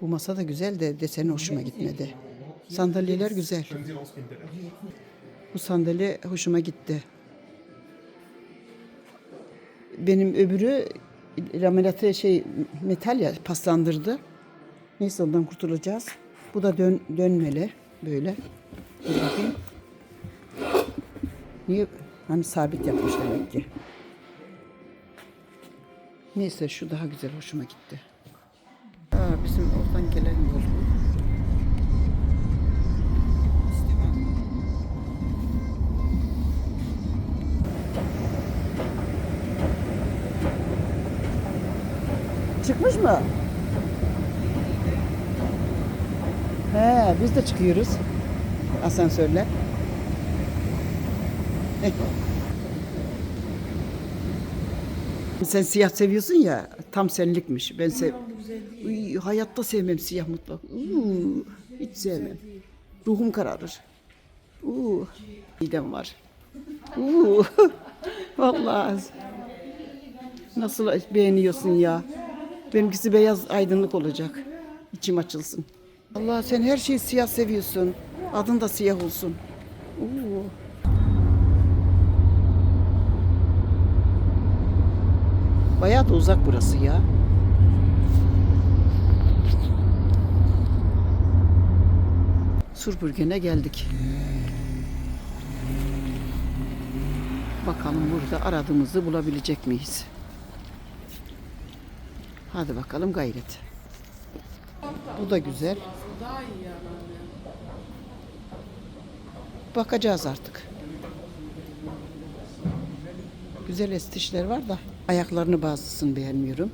Bu masa da güzel de deseni hoşuma gitmedi. Sandalyeler güzel. Bu sandalye hoşuma gitti. Benim öbürü laminatı şey metal ya paslandırdı. Neyse ondan kurtulacağız. Bu da dön, dönmeli böyle. Niye? Hani sabit yapmış demek ki. Neyse şu daha güzel hoşuma gitti. Oradan gelen yol. Çıkmış mı? He, biz de çıkıyoruz. Asansörle. Sen siyah seviyorsun ya, tam senlikmiş. Ben sev... Uy, hayatta sevmem siyah mutlak. Uuu, hiç sevmem. Ruhum kararır. Uuu, midem var. Uuu, vallahi. Nasıl beğeniyorsun ya? Benimkisi beyaz aydınlık olacak. İçim açılsın. Allah sen her şeyi siyah seviyorsun. Adın da siyah olsun. Oo. Bayağı da uzak burası ya. Surburgen'e geldik. Bakalım burada aradığımızı bulabilecek miyiz? Hadi bakalım gayret. Bu da güzel. Bakacağız artık. Güzel estişler var da ayaklarını bazısını beğenmiyorum.